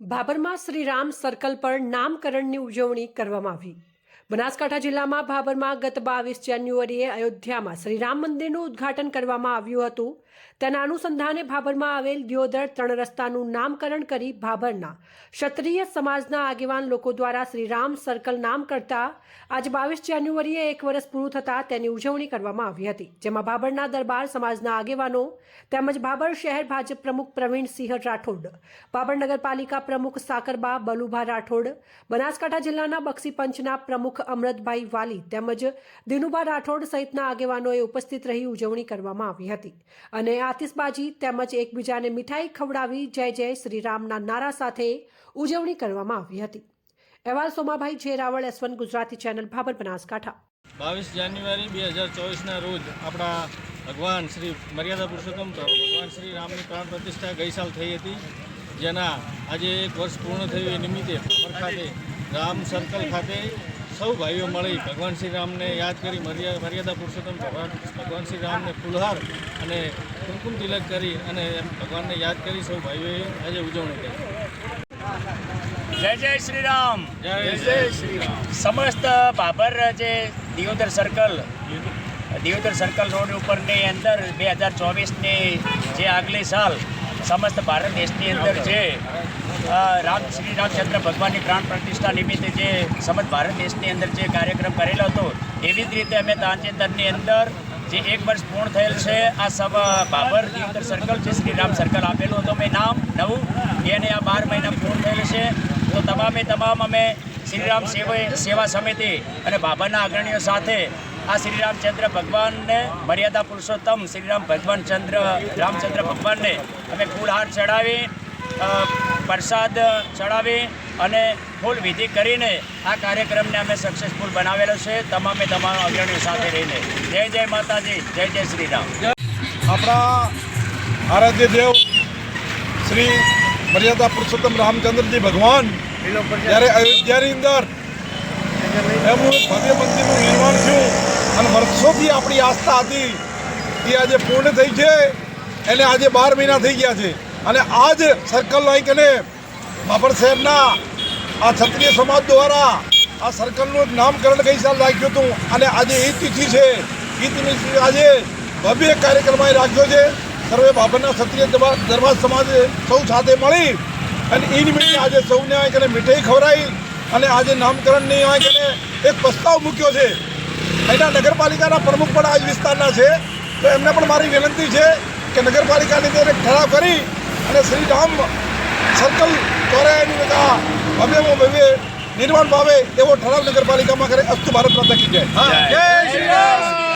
ભાભરમાં Shriram circle પર નામકરણની ઉજવણી કરવામાં આવી. બનાસકાંઠા જિલ્લામાં ભાભરમાં ગત બાવીસ જાન્યુઆરીએ અયોધ્યામાં શ્રીરામ મંદિરનું ઉદ્ઘાટન કરવામાં આવ્યું હતું. તેના અનુસંધાને ભાભરમાં આવેલ દિયોદર ત્રણ રસ્તાનું નામકરણ કરી ભાભરના ક્ષત્રિય સમાજના આગેવાન લોકો દ્વારા શ્રીરામ સર્કલ નામ કરતા આજે બાવીસ જાન્યુઆરીએ એક વર્ષ પૂરું થતાં તેની ઉજવણી કરવામાં આવી હતી. જેમાં ભાભરના દરબાર સમાજના આગેવાનો તેમજ ભાભર શહેર ભાજપ પ્રમુખ પ્રવીણસિંહ રાઠોડ, ભાભર નગરપાલિકા પ્રમુખ સાકરબા બલુભા રાઠોડ, બનાસકાંઠા જિલ્લાના બક્ષી પંચના પ્રમુખ અમરતભાઈ વાલી તેમજ દિનુભા રાઠોડ સહિતના આગેવાનોએ ઉપસ્થિત રહી ઉજવણી કરવામાં આવી હતી. અને આતિશબાજી તેમજ એકબીજાને મીઠાઈ ખવડાવી જય જય શ્રીરામના નારા સાથે ઉજવણી કરવામાં આવી હતી. અહેવાલ સોમાભાઈ જે રાવળ એસવન ગુજરાતી ચેનલ ભાબર બનાસકાંઠા. બાવીસ જાન્યુઆરી બે હજાર ચોવીસના રોજ આપણા ભગવાન શ્રી મર્યાદા પુરુષોત્તમ ભગવાન શ્રી રામની પ્રાણ પ્રતિષ્ઠા ગઈ સાલ થઈ હતી. જેના આજે એક વર્ષ પૂર્ણ થયું એ નિમિત્તે ખાતે રામ સર્કલ ખાતે સૌ ભાઈઓ મળી ભગવાન શ્રી રામને યાદ કરી મર્યા મર્યાદા પુરુષોત્તમ ભગવાન ભગવાન શ્રી રામને ફુલહાર અને કુમકુમ તિલક કરી અને ભગવાનને યાદ કરી સૌ ભાઈઓએ આજે ઉજવણી કરી. જય જય શ્રી રામ જય જય શ્રી રામ સમસ્ત બાબર જે Deodar circle Deodar circle road ઉપરની અંદર બે હજાર ચોવીસની જે આગલી સાલ સમસ્ત ભારત દેશની અંદર જે રામ શ્રી રામચંદ્ર ભગવાનની પ્રાણ પ્રતિષ્ઠા નિમિત્તે જે સમસ્ત ભારત દેશની અંદર જે કાર્યક્રમ કરેલો હતો એવી જ રીતે અમે તાજેતરની અંદર જે એક વર્ષ પૂર્ણ થયેલ છે આ સબ બાબર અંદર સર્કલ છે શ્રી રામ સર્કલ આપેલું હતું મેં નામ નવું એને આ બાર મહિના પૂર્ણ થયેલ છે. તો તમામે તમામ અમે શ્રીરામ સેવા સેવા સમિતિ અને બાબાના અગ્રણીઓ સાથે આ શ્રી રામચંદ્ર ભગવાનને મર્યાદા પુરુષોત્તમ શ્રીરામ ભગવાન ચંદ્ર રામચંદ્ર ભગવાનને અમે ફૂલહાર ચડાવી પ્રસાદ ચડાવી અને ફૂલ વિધિ કરીને આ કાર્યક્રમને અમે સક્સેસફુલ બનાવેલો છે. તમામે તમામ અગ્રણીઓ સાથે રહીને. જય જય માતાજી જય જય શ્રી રામ આપણા આરાધ્ય દેવ શ્રી મર્યાદા પુરુષોત્તમ રામચંદ્રજી ભગવાન જ્યારે અયોધ્યાની અંદર એમનું ભવ્ય મંદિરનું નિર્માણ થયું. અને વર્ષોથી આપણી આસ્થા હતી એ આજે પૂર્ણ થઈ છે, એને આજે બાર મહિના થઈ ગયા છે. અને આજ સર્કલ અહીં કને બાબર શહેરના આ ક્ષત્રિય સમાજ દ્વારા આ સર્કલનું નામકરણ ગઈ સાલ રાખ્યું હતું અને આજે એ તિથિ છે તિથિ આજે ભવ્ય કાર્યક્રમ રાખ્યો છે. સર્વે બાબરના ક્ષત્રિય દરબાર સમાજે સૌ સાથે મળી અને એ નિમિત્તે આજે સૌને આ મીઠાઈ ખવડાવી અને આજે નામકરણની આ એક પ્રસ્તાવ મૂક્યો છે. અહીંના નગરપાલિકાના પ્રમુખ પણ આજ વિસ્તારના છે. તો એમને પણ મારી વિનંતી છે કે નગરપાલિકાની તેને ઠરાવ કરી અને શ્રી રામ સર્કલ ચોરાયાની આ ભવ્યમાં ભવ્ય નિર્માણ પામે એવો ઠરાવ નગરપાલિકામાં કરે. અસ્તુ ભારત માતા કી જય. જય શ્રી રામ.